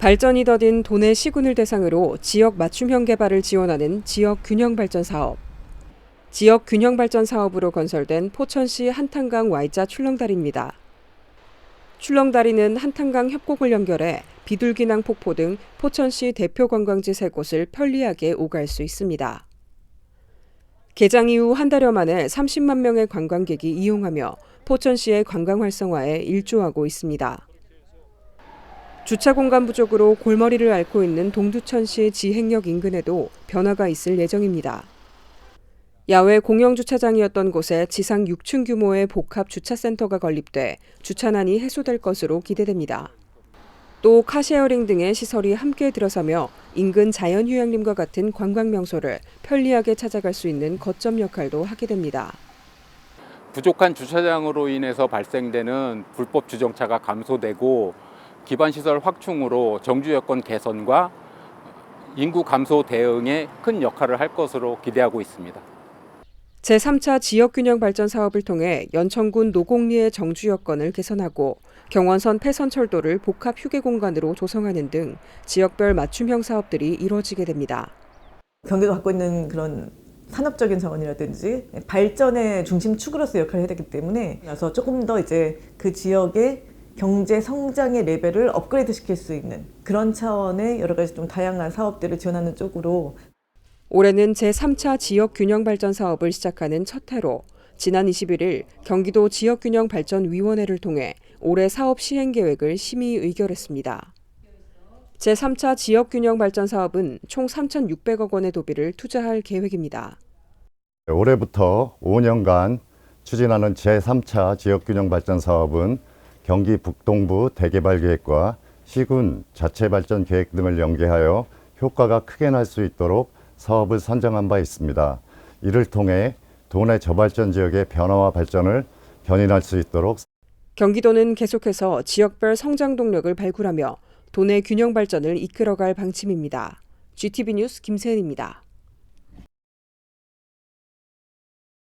발전이 더딘 도내 시군을 대상으로 지역 맞춤형 개발을 지원하는 지역 균형 발전 사업. 지역 균형 발전 사업으로 건설된 포천시 한탄강 Y자 출렁다리입니다. 출렁다리는 한탄강 협곡을 연결해 비둘기낭 폭포 등 포천시 대표 관광지 세 곳을 편리하게 오갈 수 있습니다. 개장 이후 한 달여 만에 30만 명의 관광객이 이용하며 포천시의 관광 활성화에 일조하고 있습니다. 주차 공간 부족으로 골머리를 앓고 있는 동두천시 지행역 인근에도 변화가 있을 예정입니다. 야외 공영 주차장이었던 곳에 지상 6층 규모의 복합 주차센터가 건립돼 주차난이 해소될 것으로 기대됩니다. 또 카쉐어링 등의 시설이 함께 들어서며 인근 자연휴양림과 같은 관광 명소를 편리하게 찾아갈 수 있는 거점 역할도 하게 됩니다. 부족한 주차장으로 인해서 발생되는 불법 주정차가 감소되고 기반 시설 확충으로 정주 여건 개선과 인구 감소 대응에 큰 역할을 할 것으로 기대하고 있습니다. 제3차 지역균형 발전 사업을 통해 연천군 노곡리의 정주 여건을 개선하고 경원선 폐선철도를 복합 휴게 공간으로 조성하는 등 지역별 맞춤형 사업들이 이루어지게 됩니다. 경기가 갖고 있는 그런 산업적인 자원이라든지 발전의 중심축으로서 역할을 해야 되기 때문에 그래서 조금 더 이제 그 지역의 경제 성장의 레벨을 업그레이드 시킬 수 있는 그런 차원의 여러 가지 좀 다양한 사업들을 지원하는 쪽으로 올해는 제3차 지역균형 발전 사업을 시작하는 첫 해로 지난 21일 경기도 지역균형발전위원회를 통해 올해 사업 시행 계획을 심의 의결했습니다. 제3차 지역균형 발전 사업은 총 3,600억 원의 도비를 투자할 계획입니다. 올해부터 5년간 추진하는 제3차 지역균형 발전 사업은 경기 북동부 대개발 계획과 시군 자체 발전 계획 등을 연계하여 효과가 크게 날 수 있도록 사업을 선정한 바 있습니다. 이를 통해 도내 저발전 지역의 변화와 발전을 견인할 수 있도록 경기도는 계속해서 지역별 성장 동력을 발굴하며 도내 균형 발전을 이끌어갈 방침입니다. GTV 뉴스 김세은입니다.